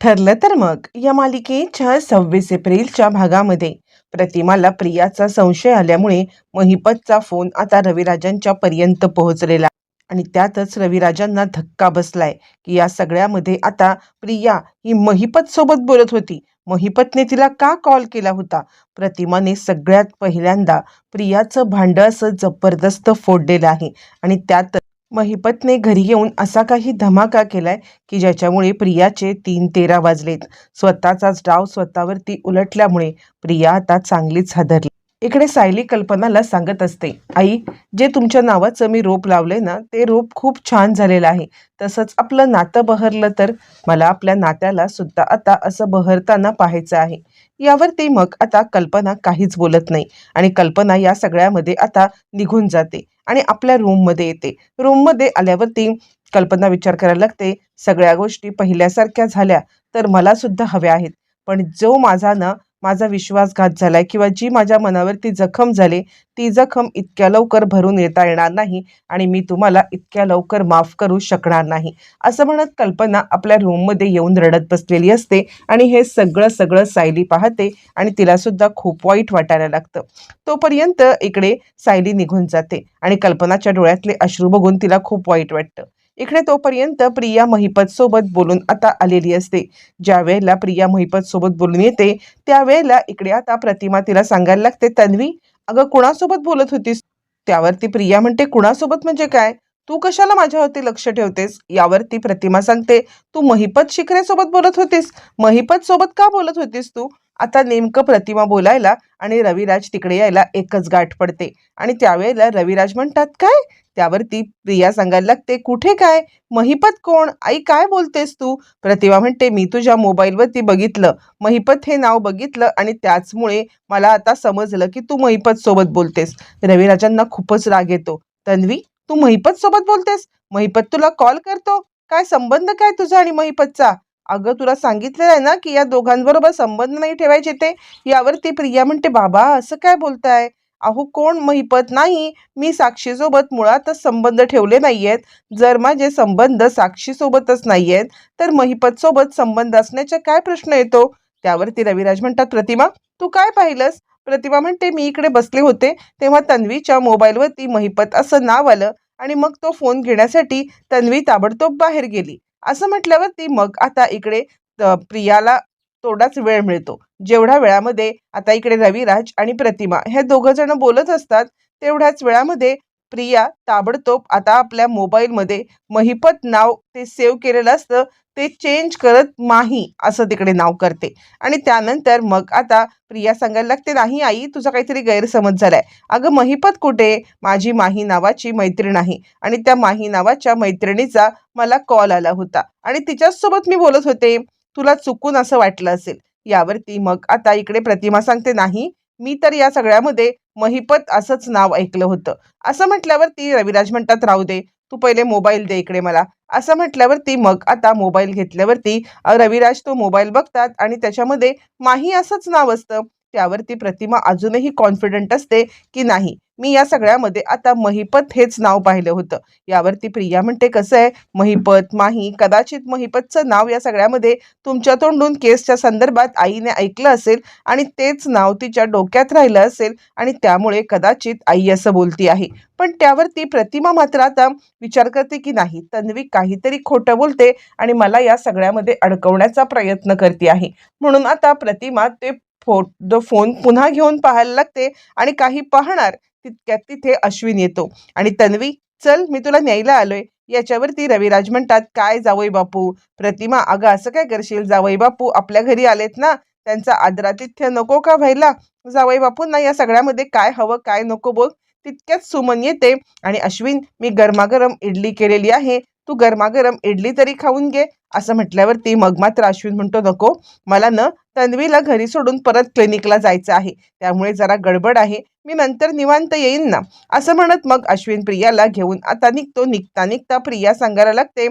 ठरलं तर मग. या मालिकेच्या सव्वीस एप्रिलच्या भागामध्ये प्रतिमाला प्रियाचा संशय आल्यामुळे महिपतचा फोन आता रविराजांच्या पर्यंत पोहोचलेला आणि त्यातच रविराजांना धक्का बसलाय की या सगळ्यामध्ये आता प्रिया ही महिपत सोबत बोलत होती. महिपतने तिला का कॉल केला होता? प्रतिमाने सगळ्यात पहिल्यांदा प्रियाचं भांडं असं जबरदस्त फोडलेलं आहे आणि त्यात महिपतने घरी येऊन असा काही धमाका केलाय की ज्याच्यामुळे प्रियाचे तीन तेरा वाजलेत. स्वतःचाच डाव स्वतःवरती उलटल्यामुळे प्रिया आता चांगलीच हादरली. इकडे सायली कल्पनाला सांगत असते आई जे तुमच्या नावाचं मी रोप लावले ना ते रोप खूप छान झालेलं आहे. तसंच आपलं नातं बहरलं तर? मला आपल्या नात्याला सुद्धा आता असं बहरताना पाहायचं आहे. यावरती मग आता कल्पना काहीच बोलत नाही. आणि कल्पना या सगळ्यामध्ये आता निघून जाते आणि आपल्या रूममध्ये येते. रूममध्ये आल्यावरती कल्पना विचार करायला लागते. सगळ्या गोष्टी पहिल्यासारख्या झाल्या तर मला सुद्धा हव्या आहेत. पण जो माझा ना माझा विश्वासघात झालाय किंवा जी माझ्या मनावरती जखम झाली ती जखम इतक्या लवकर भरून येता येणार नाही आणि मी तुम्हाला इतक्या लवकर माफ करू शकणार नाही. असं म्हणत कल्पना आपल्या रूममध्ये येऊन रडत बसलेली असते आणि हे सगळं सगळं सायली पाहते आणि तिला सुद्धा खूप वाईट वाटायला लागतं. तोपर्यंत इकडे सायली निघून जाते आणि कल्पनाच्या डोळ्यातले अश्रू बघून तिला खूप वाईट वाटतं. इकडे तोपर्यंत प्रिया महिपत सोबत बोलून आता आलेली असते. ज्या वेळेला प्रिया महिपत सोबत बोलून येते त्यावेळेला इकडे आता प्रतिमा तिला सांगायला लागते तन्वी अगं कुणासोबत बोलत होतीस? त्यावरती प्रिया म्हणते कुणासोबत म्हणजे काय? तू कशाला माझ्यावरती लक्ष ठेवतेस? यावरती प्रतिमा सांगते तू महिपत शिखरेसोबत बोलत होतीस? महिपत सोबत का बोलत होतीस तू? आता नेमकं प्रतिमा बोलायला आणि रविराज तिकडे यायला एकच गाठ पडते. आणि त्यावेळेला रविराज म्हणतात काय? त्यावरती प्रिया सांगायला लागते कुठे काय? महिपत कोण? आई काय बोलतेस तू? प्रतिमा म्हणते मी तुझ्या मोबाईलवरती बघितलं. महिपत हे नाव बघितलं आणि त्याचमुळे मला आता समजलं की तू महिपत सोबत बोलतेस. रविराजांना खूपच राग येतो. तन्वी तू महिपत सोबत बोलतेस? महिपत तुला कॉल करतो? काय संबंध काय तुझा आणि महिपतचा? अगं तुला सांगितलेलं आहे ना की या दोघांबरोबर संबंध नाही ठेवायचे ते? यावरती प्रिया म्हणते बाबा असं काय बोलताय? अहो कोण महिपत नाही. मी साक्षीसोबत मुळातच संबंध ठेवले नाही आहेत जर माझे संबंध साक्षीसोबतच नाही आहेत तर महिपत सोबत संबंध असण्याचा काय प्रश्न येतो? त्यावरती रविराज म्हणतात प्रतिमा तू काय पाहिलंस? प्रतिमा म्हणते मी इकडे बसले होते तेव्हा तन्वीच्या मोबाईलवरती महिपत असं नाव आलं आणि मग तो फोन घेण्यासाठी तन्वी ताबडतोब बाहेर गेली. असं म्हटल्यावरती मग आता इकडे प्रियाला थोडाच वेळ मिळतो. जेवढ्या वेळामध्ये आता इकडे रविराज आणि प्रतिमा हे दोघं जण बोलत असतात तेवढ्याच वेळामध्ये प्रिया ताबडतोब आता आपल्या मोबाईलमध्ये महिपत नाव ते सेव्ह केलेलं असतं. ते चेंज करत माही असं तिकडे नाव करते. आणि त्यानंतर मग आता प्रिया सांगायला लागते नाही आई तुझा काहीतरी गैरसमज झालाय. अगं महिपत कुठे? माझी माही नावाची मैत्रीण आहे. आणि त्या माही नावाच्या मैत्रिणीचा मला कॉल आला होता. आणि तिच्यासोबत मी बोलत होते तुला चुकून असं वाटलं असेल. यावरती मग आता इकडे प्रतिमा सांगते नाही मी तर या सगळ्यामध्ये महिपत असंच नाव ऐकलं होतं. असं म्हटल्यावरती रविराज म्हणतात राहू दे तू पहिले मोबाईल दे इकडे मला. असं म्हटल्यावरती मग आता मोबाईल घेतल्यावरती रविराज तो मोबाईल बघतात आणि त्याच्यामध्ये माही असंच नाव असतं. त्यावरती प्रतिमा अजूनही कॉन्फिडंट असते की नाही. मी या सगळ्यामध्ये आता महिपत हेच नाव पाहिलं होतं. यावरती प्रिया म्हणते कसं आहे? महिपत माही कदाचित महिपतचं नाव या सगळ्यामध्ये तुमच्या तोंडून केसच्या संदर्भात आईने ऐकलं असेल आणि तेच नाव तिच्या डोक्यात राहिलं असेल आणि त्यामुळे कदाचित आई असं बोलती आहे. पण त्यावरती प्रतिमा मात्र आता विचार करते की नाही. तन्वी काहीतरी खोटं बोलते आणि मला या सगळ्यामध्ये अडकवण्याचा प्रयत्न करते आहे. म्हणून आता प्रतिमा ते फो फोन पुन्हा घेऊन पाहायला लागते आणि काही पाहणार तितक्यात तिथे अश्विन येतो. आणि तन्वी चल मी तुला न्यायला आलोय. याच्यावरती रविराज म्हणतात काय जावई बापू? प्रतिमा अगं असं काय करशील? जावई बापू आपल्या घरी आलेत ना? त्यांचा आदरातिथ्य नको का व्हायला? जावई बापूंना या सगळ्यामध्ये काय हवं काय नको बोल तितक्याच सुमन येते आणि अश्विन मी गरमागरम इडली केलेली आहे. तू गरमागरम इडली तरी खाऊन घे असं म्हटल्यावरती मग मात्र अश्विन म्हणतो नको मला न तन्वीला घरी सोडून परत क्लिनिकला जायचं आहे. त्यामुळे जरा गडबड आहे. मी नंतर निवांत येईन ना. असं म्हणत मग अश्विन प्रियाला घेऊन आता निघतो. निघता निघता प्रिया सांगायला लागते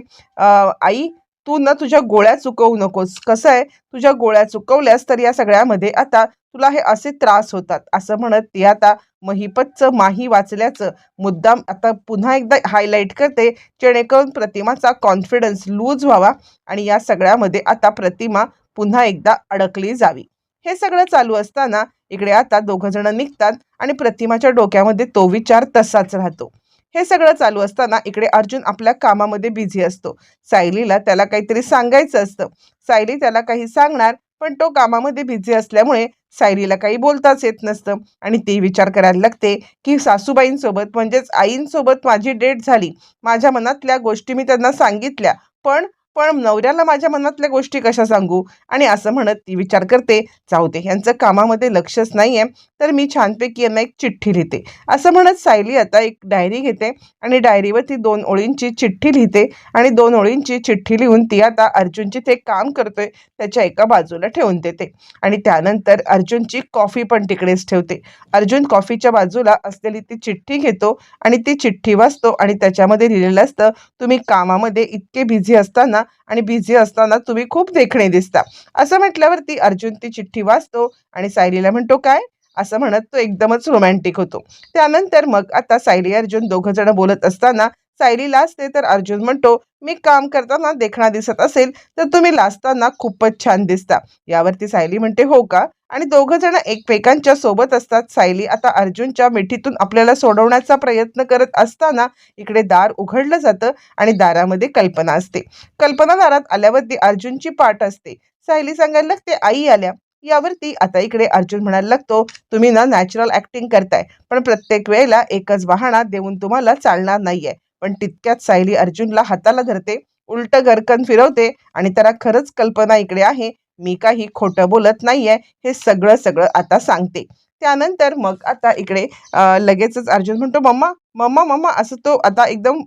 आई तू ना तुझ्या गोळ्या चुकवू नकोस. कसं आहे? तुझ्या गोळ्या चुकवल्यास तर या सगळ्यामध्ये आता तुला हे असे त्रास होतात. असं म्हणत ती आता महिपतचं माही वाचल्याचं मुद्दाम आता पुन्हा एकदा हायलाईट करते. जेणेकरून प्रतिमाचा कॉन्फिडन्स लूज व्हावा आणि या सगळ्यामध्ये आता प्रतिमा पुन्हा एकदा अडकली जावी. हे सगळं चालू असताना इकडे आता दोघं जण निघतात आणि प्रतिमाच्या डोक्यामध्ये तो विचार तसाच राहतो. हे सगळं चालू असताना इकडे अर्जुन आपल्या कामामध्ये बिझी असतो. सायलीला त्याला काहीतरी सांगायचं असतं. सायली त्याला काही सांगणार पण तो कामामध्ये बिझी असल्यामुळे सायरीला काही बोलताच येत नसतं. आणि ती विचार करायला लागते की सासूबाईंसोबत म्हणजेच आईंसोबत माझी डेट झाली. माझ्या मनातल्या गोष्टी मी त्यांना सांगितल्या. पण पण नवऱ्याला माझ्या मनातल्या गोष्टी कशा सांगू? आणि असं म्हणत ती विचार करते जाऊ दे यांचं कामामध्ये लक्षच नाही आहे तर मी छानपैकी यांना एक चिठ्ठी लिहिते. असं म्हणत सायली आता एक डायरी घेते आणि डायरीवर ती दोन ओळींची चिठ्ठी लिहिते आणि दोन ओळींची चिठ्ठी लिहून ती आता अर्जुनची ते काम करतोय त्याच्या एका बाजूला ठेवून देते. आणि त्यानंतर अर्जुनची कॉफी पण तिकडेच ठेवते. अर्जुन कॉफीच्या बाजूला असलेली ती चिठ्ठी घेतो आणि ती चिठ्ठी वाचतो आणि त्याच्यामध्ये लिहिलेलं असतं तुम्ही कामामध्ये इतके बिझी असताना आणि बिझी असताना तुम्ही खूप देखणे दिसता. असं म्हटल्यावरती अर्जुन ती चिठ्ठी वाचतो आणि सायलीला म्हणतो काय? असं म्हणत तो एकदमच रोमॅन्टिक होतो. त्यानंतर मग आता सायली अर्जुन दोघं जण बोलत असताना सायली लाजते तर अर्जुन म्हणतो मी काम करताना देखणा दिसत असेल तर तुम्ही लाजताना खूपच छान दिसता. यावरती सायली म्हणते हो का? आणि दोघं जण एकमेकांच्या सोबत असतात सायली आता अर्जुनच्या मिठीतून आपल्याला सोडवण्याचा प्रयत्न करत असताना इकडे दार उघडलं जातं आणि दारामध्ये कल्पना असते. कल्पना दारात आल्यावरती अर्जुनची पाठ असते. सायली सांगायला लागते आई आल्या. यावरती आता इकडे अर्जुन म्हणायला लागतो तुम्ही ना नॅचरल ऍक्टिंग करताय पण प्रत्येक वेळेला एकच वाहना देऊन तुम्हाला चालणार नाहीये. पण तितक्यात सायली अर्जुनला हाताला धरते उलट गरकन फिरवते आणि त्याला खरंच कल्पना इकडे आहे मी काही खोटं बोलत नाहीये हे सगळं सगळं आता सांगते. त्यानंतर मग आता इकडे लगेचच अर्जुन म्हणतो मम्मा मम्मा मम्मा असं तो आता एकदम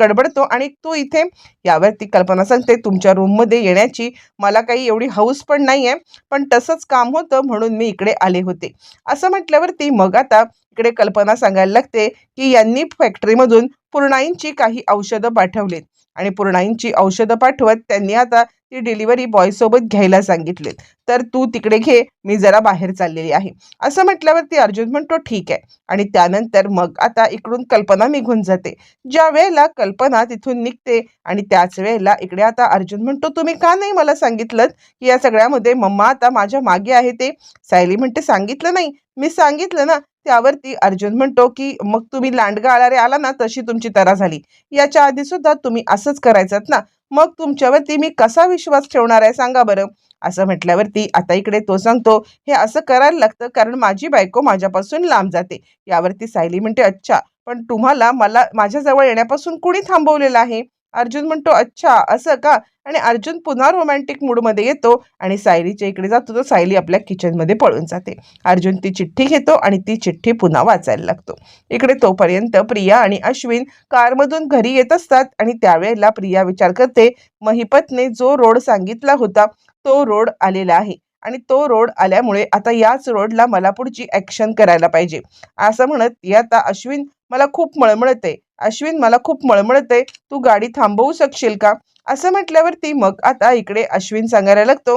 गडबडतो आणि तू इथे यावरती कल्पना सांगते तुमच्या रूममध्ये येण्याची मला काही एवढी हौस पण नाही आहे पण तसंच काम होतं म्हणून मी इकडे आले होते. असं म्हटल्यावरती मग आता इकडे कल्पना सांगायला लागते की यांनी फॅक्टरीमधून पूर्णाईंची काही औषधं पाठवलीत. आणि पूर्णाईंची औषधं पाठवत त्यांनी आता ती डिलिव्हरी बॉयसोबत घ्यायला सांगितलेत तर तू तिकडे घे मी जरा बाहेर चाललेली आहे. असं म्हटल्यावरती अर्जुन म्हणतो ठीक आहे. आणि त्यानंतर मग आता इकडून कल्पना निघून जाते. ज्या वेळेला कल्पना तिथून निघते आणि त्याच वेळेला इकडे आता अर्जुन म्हणतो तुम्ही का नाही मला सांगितलं की या सगळ्यामध्ये मम्मा आता माझ्या मागे आहे ते? सायली म्हणते सांगितलं नाही. मी सांगितलं ना. त्यावरती अर्जुन म्हणतो की मग तुम्ही लांडगा आळारे आला ना तशी तुमची तरा झाली. याच्या आधी सुद्धा तुम्ही असंच करायचात ना मग तुमच्यावरती मी कसा विश्वास ठेवणार आहे सांगा बरं. असं म्हटल्यावरती आता इकडे तो सांगतो हे असं करायला लागतं कारण माझी बायको माझ्यापासून लांब जाते. यावरती सायली म्हणते अच्छा पण तुम्हाला मला माझ्याजवळ येण्यापासून कुणी थांबवलेलं आहे? अर्जुन म्हणतो अच्छा असं का? आणि अर्जुन पुन्हा रोमॅन्टिक मूडमध्ये येतो आणि सायलीच्या इकडे जातो तर सायली आपल्या किचनमध्ये पळून जाते. अर्जुन ती चिठ्ठी घेतो आणि ती चिठ्ठी पुन्हा वाचायला लागतो. इकडे तोपर्यंत प्रिया आणि अश्विन कारमधून घरी येत असतात आणि त्यावेळेला प्रिया विचार करते महिपतने जो रोड सांगितला होता तो रोड आलेला आहे. आणि तो रोड आल्यामुळे आता याच रोडला मला पुढची ॲक्शन करायला पाहिजे. असं म्हणत ती आता अश्विन मला खूप मळमळते. अश्विन मला खूप मळमळते. तू गाडी थांबवू शकशील का? असं म्हटल्यावरती मग आता इकडे अश्विन सांगायला लागतो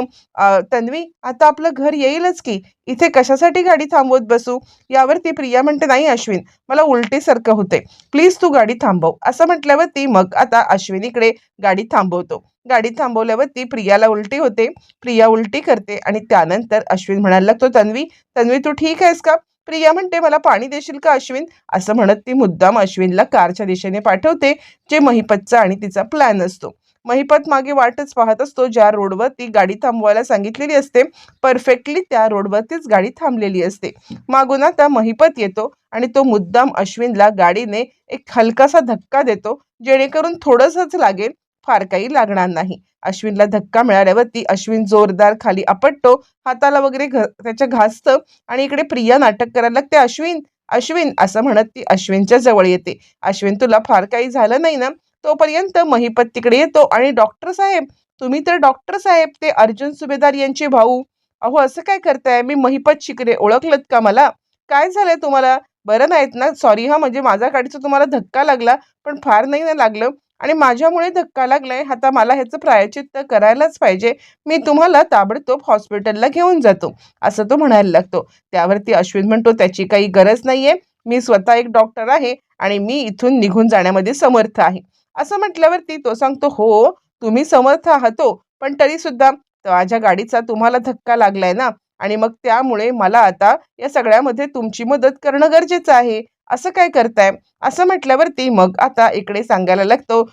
तन्वी आता आपलं घर येईलच की. इथे कशासाठी गाडी थांबवत बसू? यावरती प्रिया म्हणते नाही अश्विन मला उलटीसारखं होते. प्लीज तू गाडी थांबव. असं म्हटल्यावरती मग आता अश्विन इकडे गाडी थांबवतो. गाडी थांबवल्यावरती प्रियाला उलटी होते. प्रिया उलटी करते आणि त्यानंतर अश्विन म्हणायला लागतो तन्वी तन्वी तू ठीक आहेस का? प्रिया म्हणते मला पाणी देशील का अश्विन? असं म्हणत ती मुद्दाम अश्विनला कारच्या दिशेने पाठवते जे महिपतचा आणि तिचा प्लॅन असतो. महिपत मागे वाटच पाहत असतो ज्या रोडवर ती गाडी थांबवायला सांगितलेली असते परफेक्टली त्या रोडवरतीच गाडी थांबलेली असते. मागून आता महिपत येतो आणि तो मुद्दाम अश्विनला गाडीने एक हलकासा धक्का देतो जेणेकरून थोडंसंच लागेल फार काही लागणार नाही. अश्विनला धक्का मिळाल्यावरती अश्विन जोरदार खाली आपटतो हाताला वगैरे घ त्याच्या घासतं आणि इकडे प्रिया नाटक करायला लागते अश्विन अश्विन असं म्हणत ती अश्विनच्या जवळ येते. अश्विन तुला फार काही झालं नाही ना? तोपर्यंत महिपत तिकडे येतो आणि डॉक्टर साहेब तुम्ही तर डॉक्टर साहेब ते अर्जुन सुभेदार यांचे भाऊ. अहो असं काय करताय? मी महिपत शिकरे ओळखलत का मला? काय झालंय तुम्हाला? बरं नाहीत ना? सॉरी हा म्हणजे माझ्या गाडीचा तुम्हाला धक्का लागला पण फार नाही ना लागलं. आणि माझ्यामुळे धक्का लागलाय. आता मला ह्याचं प्रायचित्त करायलाच पाहिजे. मी तुम्हाला ताबडतोब हॉस्पिटलला घेऊन जातो असं तो म्हणायला लागतो. त्यावरती अश्विन म्हणतो त्याची काही गरज नाहीये. मी स्वतः एक डॉक्टर आहे आणि मी इथून निघून जाण्यामध्ये समर्थ आहे. असं म्हटल्यावरती तो सांगतो हो तुम्ही समर्थ आहात हो, पण तरी सुद्धा माझ्या गाडीचा तुम्हाला धक्का लागलाय ना. आणि मग त्यामुळे मला आता या सगळ्यामध्ये तुमची मदत करणं गरजेचं आहे. असं काय करताय? असं म्हटल्यावरती मग आता इकडे सांगायला लागतो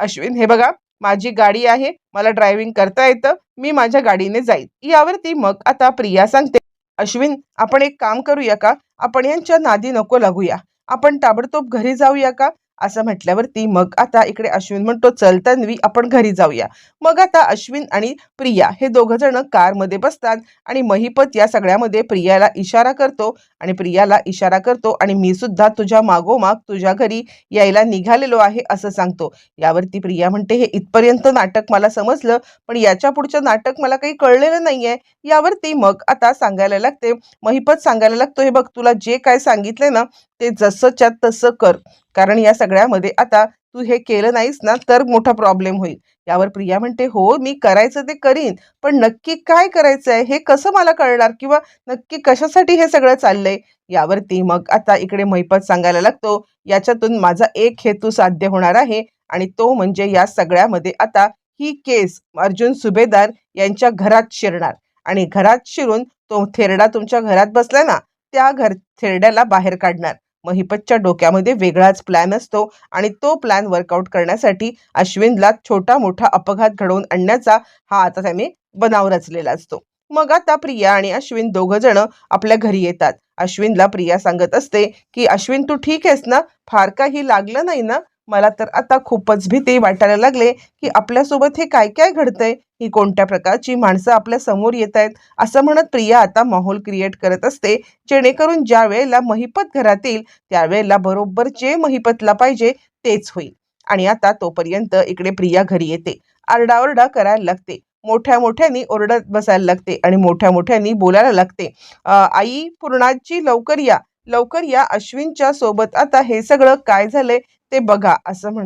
अश्विन हे बघा माझी गाडी आहे मला ड्रायव्हिंग करता येतं मी माझ्या गाडीने जाईल यावरती मग आता प्रिया सांगते अश्विन आपण एक काम करूया का? आपण यांच्या नादी नको लागूया. आपण ताबडतोब घरी जाऊया का? असं म्हटल्यावरती मग आता इकडे अश्विन म्हणतो चल तन्वी आपण घरी जाऊया. मग आता अश्विन आणि प्रिया हे दोघं जण कारमध्ये बसतात आणि महिपत या सगळ्यामध्ये प्रियाला इशारा करतो आणि प्रियाला इशारा करतो आणि मी सुद्धा तुझ्या मागोमाग तुझ्या घरी यायला निघालेलो आहे असं सांगतो. यावरती प्रिया म्हणते हे इथपर्यंत नाटक मला समजलं पण याच्या पुढचं नाटक मला काही कळलेलं नाहीये. यावरती मग आता सांगायला लागते महिपत सांगायला लागतो हे बघ तुला जे काय सांगितलंय ना ते जसंच्या तसं कर. कारण या सगळ्यामध्ये आता तू हे केलं नाहीस ना तर मोठा प्रॉब्लेम होईल. यावर प्रिया म्हणते हो मी करायचं ते करीन पण नक्की काय करायचं आहे हे कसं मला कळणार? किंवा नक्की कशासाठी हे सगळं चाललंय? यावरती मग आता इकडे महिपत सांगायला लागतो याच्यातून माझा एक हेतू साध्य होणार आहे आणि तो म्हणजे या सगळ्यामध्ये आता ही केस अर्जुन सुभेदार यांच्या घरात शिरणार. आणि घरात शिरून तो थेरडा तुमच्या घरात बसला ना त्या घर थेरड्याला बाहेर काढणार. महिपतच्या डोक्यामध्ये वेगळाच प्लॅन असतो आणि तो प्लॅन वर्कआउट करण्यासाठी अश्विनला छोटा मोठा अपघात घडवून आणण्याचा हा आता त्याने बनाव रचलेला असतो. मग आता प्रिया आणि अश्विन दोघं जण आपल्या घरी येतात. अश्विनला प्रिया सांगत असते की अश्विन तू ठीक आहेस ना? फार काही लागलं नाही ना? मला तर आता खूपच भीती वाटायला लागले की आपल्यासोबत हे काय काय घडतंय? ही कोणत्या प्रकारची माणसं आपल्यासमोर येत आहेत? असं म्हणत प्रिया आता माहोल क्रिएट करत असते. जेणेकरून ज्या वेळेला महिपत घरात येईल त्यावेळेला बरोबर जे महिपतला पाहिजे तेच होईल. आणि आता तोपर्यंत इकडे प्रिया घरी येते. आरडाओरडा करायला लागते. मोठ्या मोठ्यानी ओरडत बसायला लागते आणि मोठ्या मोठ्यानी बोलायला लागते. आई पूर्णाची लवकर या. लवकर या अश्विनच्या सोबत आता हे सगळं काय झालंय ते बघा असं म्हण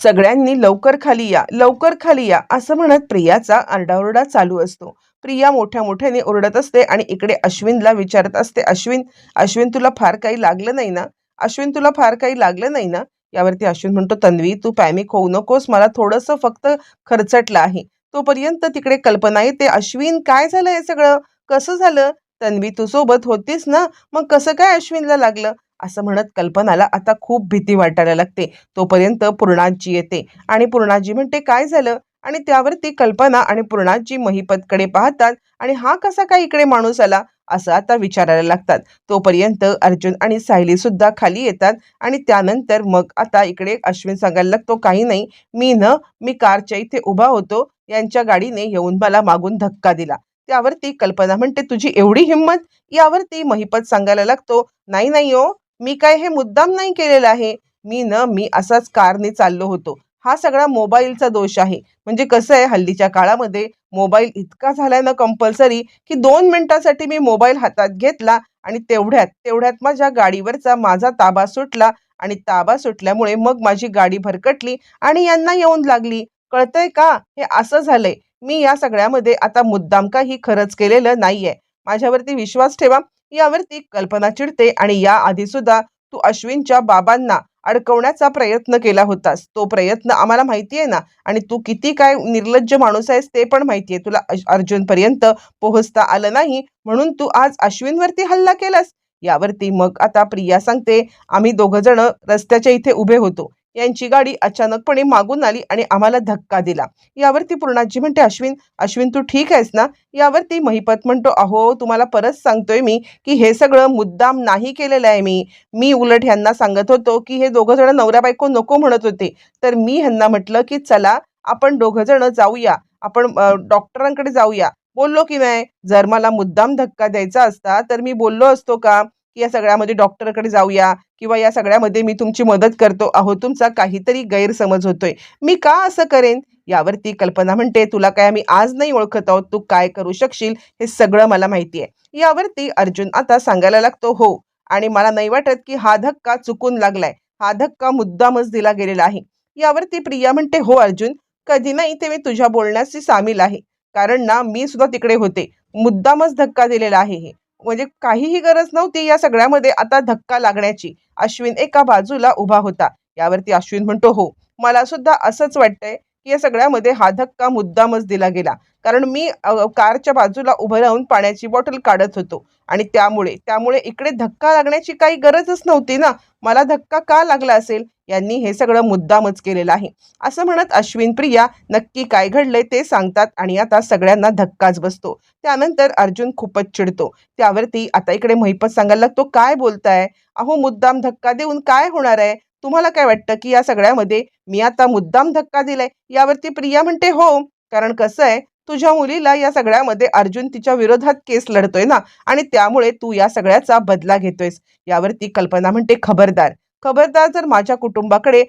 सगळ्यांनी लवकर खाली या लवकर खाली या असं म्हणत प्रियाचा आरडाओरडा चालू असतो. प्रिया मोठ्या मोठ्याने ओरडत असते आणि इकडे अश्विनला विचारत असते अश्विन अश्विन तुला फार काही लागलं नाही ना? अश्विन तुला फार काही लागलं नाही ना? यावरती अश्विन म्हणतो तन्वी तू पॅनिक होऊ नकोस मला थोडंसं फक्त खर्चटलं आहे. तोपर्यंत तिकडे कल्पना येते अश्विन काय झालं हे सगळं? कसं झालं? तन्वी तू सोबत होतीस ना? मग कसं काय अश्विनला लागलं? असं म्हणत कल्पनाला आता खूप भीती वाटायला लागते. तोपर्यंत पूर्णाजी येते आणि पूर्णाजी म्हणते काय झालं? आणि त्यावरती कल्पना आणि पूर्णाजी महिपतकडे पाहतात आणि हा कसा काय इकडे माणूस आला? असं आता विचारायला लागतात. तोपर्यंत अर्जुन आणि सायली सुद्धा खाली येतात आणि त्यानंतर मग आता इकडे अश्विन सांगायला लागतो काही नाही. मी न मी कारच्या इथे उभा होतो. यांच्या गाडीने येऊन मला मागून धक्का दिला. त्यावरती कल्पना म्हणते तुझी एवढी हिंमत यावरती महिपत सांगायला लागतो नाही नाही हो मी काय हे मुद्दाम नाही केलेलं आहे. मी न मी असाच कारने चाललो होतो. हा सगळा मोबाईलचा दोष आहे. म्हणजे कसं आहे हल्लीच्या काळामध्ये मोबाईल इतका झालाय ना कंपल्सरी की दोन मिनिटासाठी मी मोबाईल हातात घेतला आणि तेवढ्यात तेवढ्यात माझ्या गाडीवरचा माझा ताबा सुटला आणि ताबा सुटल्यामुळे मग माझी गाडी भरकटली आणि यांना येऊन लागली. कळतंय का? हे असं झालंय. मी या सगळ्यामध्ये आता मुद्दाम काही खरंच केलेलं नाहीये. माझ्यावरती विश्वास ठेवा यावरती कल्पना चिडते आणि या आधी सुद्धा तू अश्विनच्या बाबांना अडकवण्याचा प्रयत्न केला होतास. तो प्रयत्न आम्हाला माहिती आहे ना? आणि तू किती काय निर्लज्ज माणूस आहेस ते पण माहिती आहे तुला अर्जुन पर्यंत पोहोचता आलं नाही म्हणून तू आज अश्विनवरती हल्ला केलास. यावरती मग आता प्रिया सांगते आम्ही दोघंजण रस्त्याच्या इथे उभे होतो. यांची गाडी अचानकपणे मागून आली आणि आम्हाला धक्का दिला. यावरती पूर्णाजी म्हणते अश्विन अश्विन तू ठीक आहेस ना? यावरती महिपत म्हणतो अहो तुम्हाला परत सांगतोय मी की हे सगळं मुद्दाम नाही केलेलं आहे मी. मी उलट ह्यांना सांगत होतो की हे दोघं जण नवऱ्या बायको नको म्हणत होते. तर मी ह्यांना म्हटलं की चला आपण दोघं जण जाऊया. आपण डॉक्टरांकडे जाऊया. बोललो की नाही जर मला मुद्दाम धक्का द्यायचा असता तर मी बोललो असतो का? की या सगळ्यामध्ये डॉक्टरकडे जाऊया किंवा या सगळ्यामध्ये मी तुमची मदत करतो अहो तुमचा काहीतरी गैरसमज होतोय. मी का असं करेन? यावरती कल्पना म्हणते तुला काय आम्ही आज नाही ओळखत आहोत? तू काय करू शकशील? हे सगळं मला माहिती आहे. यावरती अर्जुन आता सांगायला लागतो हो. आणि मला नाही वाटत की हा धक्का चुकून लागलाय. हा धक्का मुद्दामच दिला गेलेला आहे. यावरती प्रिया म्हणते हो अर्जुन कधी नाही ते मी तुझ्या बोलण्याशी सामील आहे. कारण ना मी सुद्धा तिकडे होते. मुद्दामच धक्का दिलेला आहे हे. म्हणजे काहीही गरज नव्हती या सगळ्यामध्ये आता धक्का लागण्याची. अश्विन एका बाजूला उभा होता. यावरती अश्विन म्हणतो हो मला सुद्धा असंच वाटतंय की या सगळ्यामध्ये हा धक्का मुद्दामच दिला गेला. कारण मी कारच्या बाजूला उभं राहून पाण्याची बॉटल काढत होतो. आणि त्यामुळे त्यामुळे इकडे धक्का लागण्याची काही गरजच नव्हती ना. मला धक्का का लागला असेल? यांनी हे सगळं मुद्दामच केलेलं आहे. असं म्हणत अश्विन प्रिया नक्की काय घडलंय ते सांगतात आणि आता सगळ्यांना धक्काच बसतो. त्यानंतर अर्जुन खूपच चिडतो. त्यावरती आता इकडे महिपत सांगायला लागतो काय बोलताय? अहो मुद्दाम धक्का देऊन काय होणार आहे? तुम्हाला काय वाटतं की या सगळ्यामध्ये मी आता मुद्दाम धक्का दिलाय? यावरती प्रिया म्हणते हो कारण कसं आहे तुझ्या मुलीला या सगळ्यामध्ये अर्जुन तिच्या विरोधात केस लढतोय ना आणि त्यामुळे तू या सगळ्याचा बदला घेतोयस. यावरती कल्पना म्हणते खबरदार खबरदार जर माझ्या कुटुंबाकडे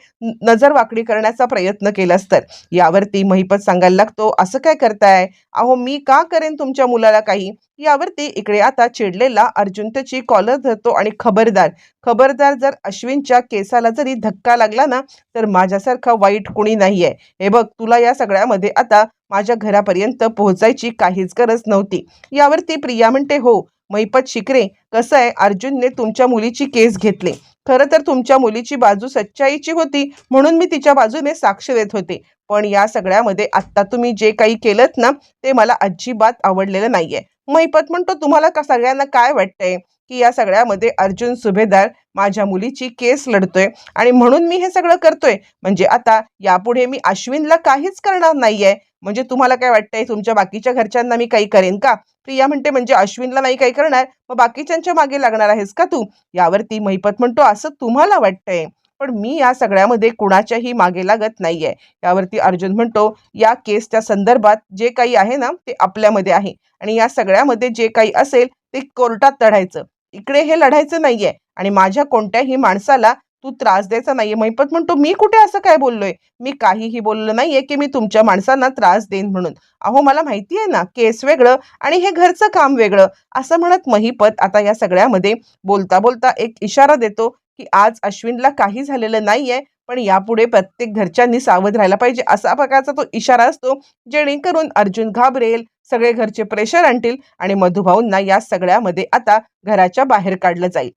नजर वाकडी करण्याचा प्रयत्न केलास तर? यावरती महिपत सांगायला लागतो असं काय करताय? अहो मी का करेन तुमच्या मुलाला काही? यावरती इकडे आता चिडलेला अर्जुन त्याची कॉलर धरतो आणि खबरदार खबरदार जर अश्विनच्या केसाला जरी धक्का लागला ना तर माझ्यासारखा वाईट कुणी नाहीये. हे बघ तुला या सगळ्यामध्ये आता माझ्या घरापर्यंत पोहोचायची काहीच गरज नव्हती. यावरती प्रिया म्हणते हो महिपत शिकरे कसं आहे? अर्जुनने तुमच्या मुलीची केस घेतली. खरं तर तुमच्या मुलीची बाजू सच्चाईची होती म्हणून मी तिच्या बाजूने साक्ष देत होते. पण या सगळ्यामध्ये आत्ता तुम्ही जे काही केलं ना ते मला अजिबात आवडलेलं नाहीये. मैपत म्हणतो तुम्हाला का सगळ्यांना काय वाटतंय? की या सगळ्यामध्ये अर्जुन सुभेदार माझ्या मुलीची केस लढतोय आणि म्हणून मी हे सगळं करतोय. म्हणजे आता यापुढे मी अश्विनला काहीच करणार नाहीये. म्हणजे तुम्हाला काय वाटतंय? तुमच्या बाकीच्या घरच्यांना मी काही करेन का? प्रिया म्हणते म्हणजे अश्विनला नाही काही करणार मग बाकीच्यांच्या मागे लागणार आहेस का तू? यावरती महिपत म्हणतो असं तुम्हाला वाटतंय. पण मी या सगळ्यामध्ये कुणाच्याही मागे लागत नाहीये. यावरती अर्जुन म्हणतो या केसच्या संदर्भात जे काही आहे ना ते आपल्यामध्ये आहे. आणि या सगळ्यामध्ये जे काही असेल ते कोर्टात लढायचं. इकडे हे लढायचं नाहीये आणि माझ्या कोणत्याही माणसाला तू त्रास द्यायचा नाहीये. महिपत म्हणतो मी कुठे असं काय बोललोय? मी काहीही बोललो नाहीये की मी तुमच्या माणसांना त्रास देईन म्हणून. अहो मला माहिती आहे ना केस वेगळं आणि हे घरचं काम वेगळं. असं म्हणत महिपत आता या सगळ्यामध्ये बोलता बोलता एक इशारा देतो की आज अश्विनला काही झालेलं नाहीये पण यापुढे प्रत्येक घरच्यांनी सावध राहायला पाहिजे. असा प्रकारचा तो इशारा असतो जेणेकरून अर्जुन घाबरेल सगळे घरचे प्रेशर आणतील आणि मधुभाऊंना या सगळ्यामध्ये आता घराच्या बाहेर काढलं जाईल.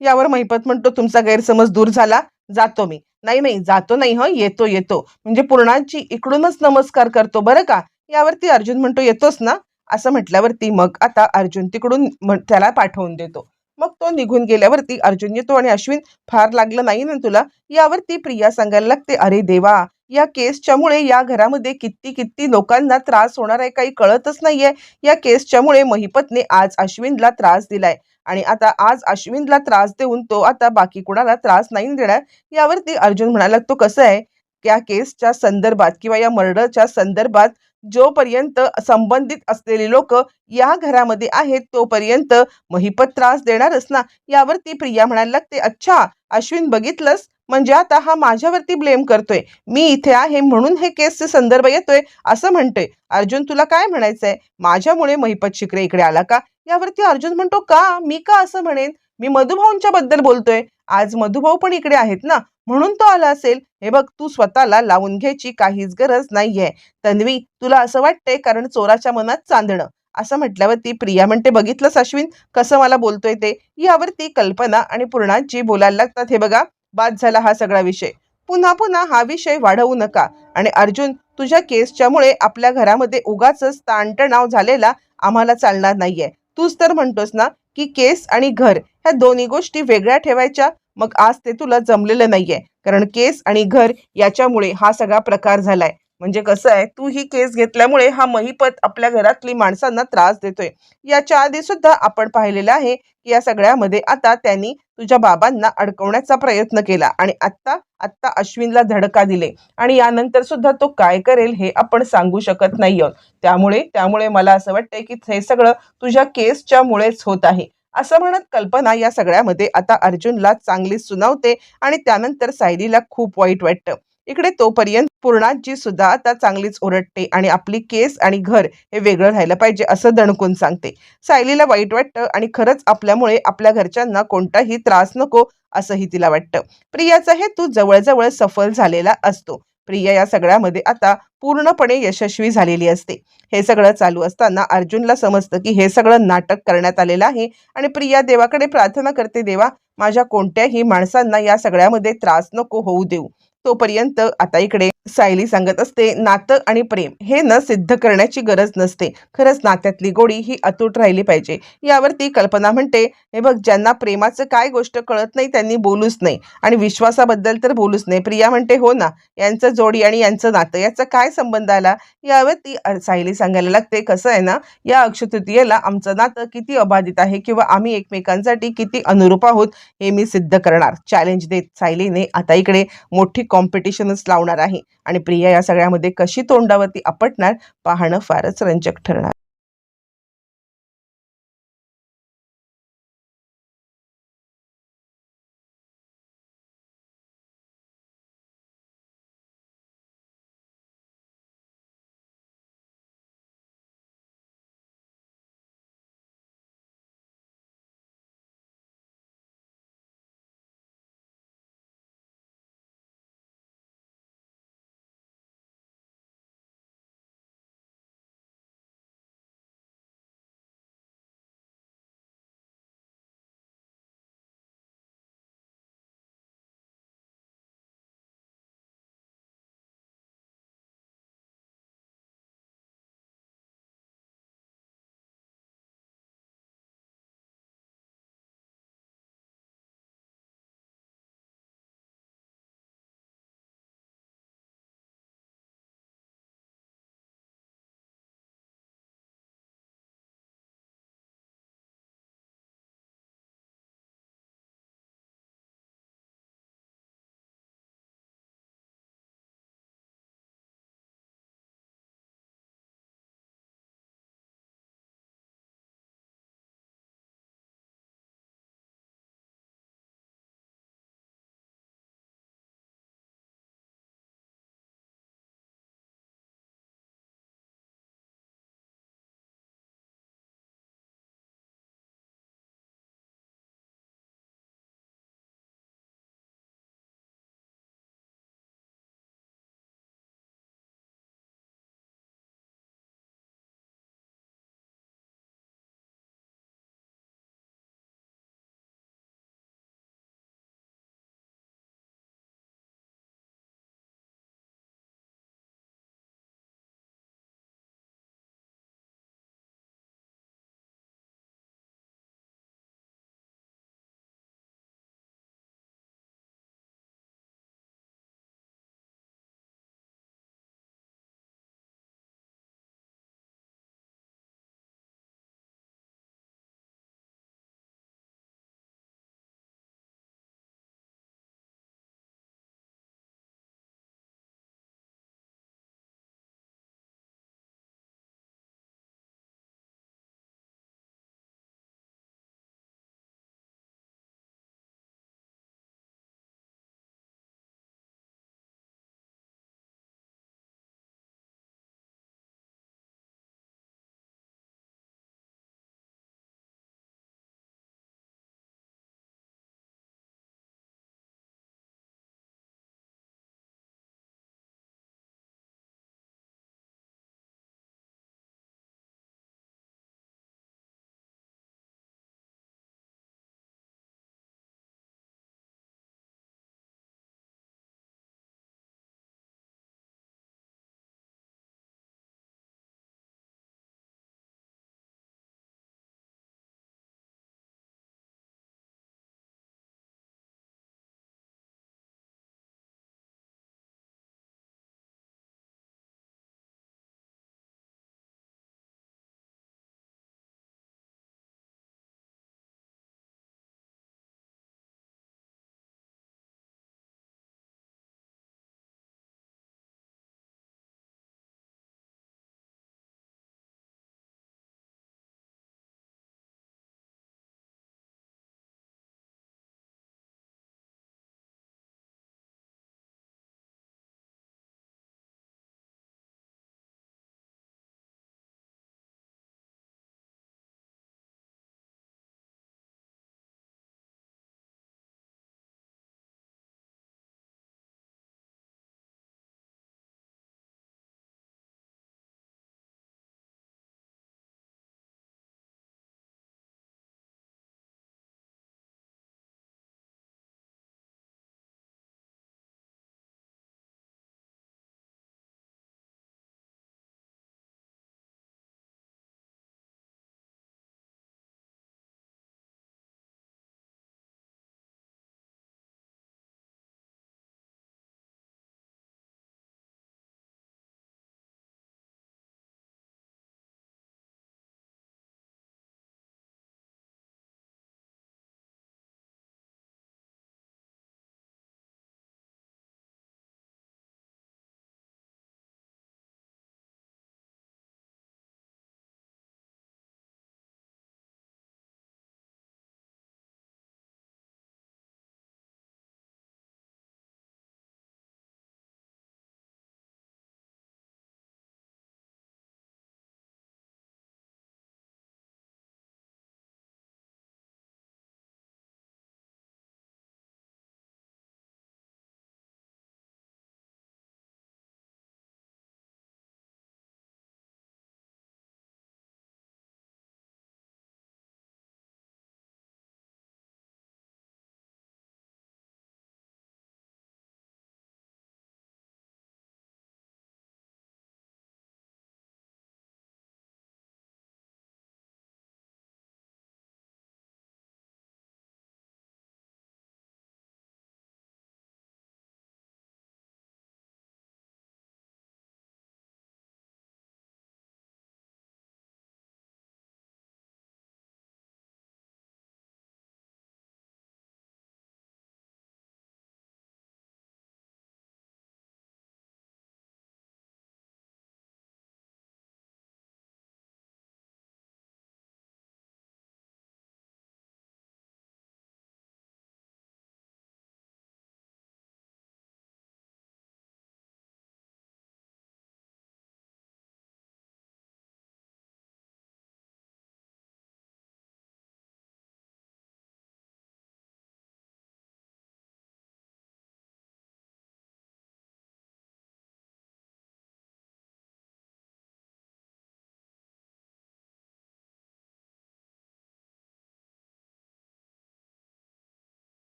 यावर महिपत म्हणतो तुमचा गैरसमज दूर झाला जातो मी. नाही नाही जातो नाही ह येतो येतो. म्हणजे पूर्णांची इकडूनच नमस्कार करतो बरं का? यावरती अर्जुन म्हणतो येतोच ना? असं म्हटल्यावरती मग आता अर्जुन तिकडून त्याला पाठवून देतो. मग तो निघून गेल्यावरती अर्जुन येतो आणि अश्विन फार लागलं नाही ना तुला? यावरती प्रिया सांगायला लागते अरे देवा या केसच्यामुळे या घरामध्ये किती किती लोकांना त्रास होणार आहे काही कळतच नाहीये. या केसच्यामुळे महिपतने आज अश्विनला त्रास दिलाय आणि आता आज अश्विनला त्रास देऊन तो आता बाकी कुणाला त्रास नाही देणार. यावरती अर्जुन म्हणायला तो कसं आहे? त्या केसच्या संदर्भात किंवा या मर्डरच्या संदर्भात जोपर्यंत संबंधित असलेले लोक या घरामध्ये आहेत तोपर्यंत महिपत त्रास देणारच ना. यावरती प्रिया म्हणायला लागते अच्छा अश्विन बघितलंस? म्हणजे आता हा माझ्यावरती ब्लेम करतोय. मी इथे आहे म्हणून हे केसचे संदर्भ येतोय असं म्हणतोय. अर्जुन तुला काय म्हणायचंय? माझ्यामुळे महिपत शिकरे इकडे आला का? यावरती अर्जुन म्हणतो का? मी का असं म्हणेन? मी मधुभाऊंच्या बद्दल बोलतोय. आज मधुभाऊ पण इकडे आहेत ना? म्हणून तो आला असेल. हे बघ तू स्वतःला लावून घ्यायची काहीच गरज नाहीये. तन्वी तुला असं वाटतंय कारण चोराच्या मनात चांदणं. असं म्हटल्यावरती प्रिया म्हणते बघितलंस अश्विन कसं मला बोलतोय ते? यावरती कल्पना आणि पूर्णाजी बोलायला लागतात हे बघा बाद झाला हा सगळा विषय. पुन्हा पुन्हा हा विषय वाढवू नका. आणि अर्जुन तुझ्या केसच्यामुळे आपल्या घरामध्ये उगाच ताणतणाव झालेला आम्हाला चालणार नाहीये. तूच तर म्हणतोस ना की केस आणि घर ह्या दोन्ही गोष्टी वेगळ्या ठेवायच्या मग आज ते तुला जमलेलं नाहीये. कारण केस आणि घर याच्यामुळे हा सगळा प्रकार झालाय. म्हणजे कसं आहे तू ही केस घेतल्यामुळे हा महिपत आपल्या घरातली माणसांना त्रास देतोय. याच्या आधी सुद्धा आपण पाहिलेलं आहे की या सगळ्यामध्ये आता त्यांनी तुझ्या बाबांना अडकवण्याचा प्रयत्न केला आणि आत्ता आत्ता अश्विनला धडका दिले आणि यानंतर सुद्धा तो काय करेल हे आपण सांगू शकत नाही आहोत त्यामुळे त्यामुळे मला असं वाटतंय की हे सगळं तुझ्या केसच्या मुळेच होत आहे. असं म्हणत कल्पना या सगळ्यामध्ये आता अर्जुनला चांगली सुनावते आणि त्यानंतर सायलीला खूप वाईट वाटतं. इकडे तोपर्यंत पूर्णाजी सुद्धा आता चांगलीच ओरडते आणि आपली केस आणि घर हे वेगळं राहिलं पाहिजे असं दणकून सांगते. सायलीला वाईट वाटतं आणि खरंच आपल्यामुळे आपल्या घरच्यांना कोणताही त्रास नको असंही तिला वाटतं. प्रियाचा हेतू जवळजवळ सफल झालेला असतो. प्रिया या सगळ्यामध्ये आता पूर्णपणे यशस्वी झालेली असते. हे सगळं चालू असताना अर्जुनला समजतं की हे सगळं नाटक करण्यात आलेलं आहे आणि प्रिया देवाकडे प्रार्थना करते देवा माझ्या कोणत्याही माणसांना या सगळ्यामध्ये त्रास नको होऊ देऊ. तोपर्यंत आता इकडे सायली सांगत असते नातं आणि प्रेम हे न सिद्ध करण्याची गरज नसते. खरंच नात्यातली गोडी ही अतूट राहिली पाहिजे. यावरती कल्पना म्हणते हे बघ ज्यांना प्रेमाचं काय गोष्ट कळत नाही त्यांनी बोलूच नाही आणि विश्वासाबद्दल तर बोलूच नाही. प्रिया म्हणते हो ना यांचं जोडी आणि यांचं नातं याचा काय संबंध आला? यावर ती सायली सांगायला लागते कसं आहे ना या अक्षतृतीयेला आमचं नातं किती अबाधित आहे किंवा आम्ही एकमेकांसाठी किती अनुरूप आहोत हे मी सिद्ध करणार. चॅलेंज देत सायलीने आता इकडे मोठी कॉम्पिटिशनच लावणार आहे. आणि प्रिया या सगळ्यामध्ये कशी तोंडावरती आपटणार पाहणं फारच रंजक ठरणार.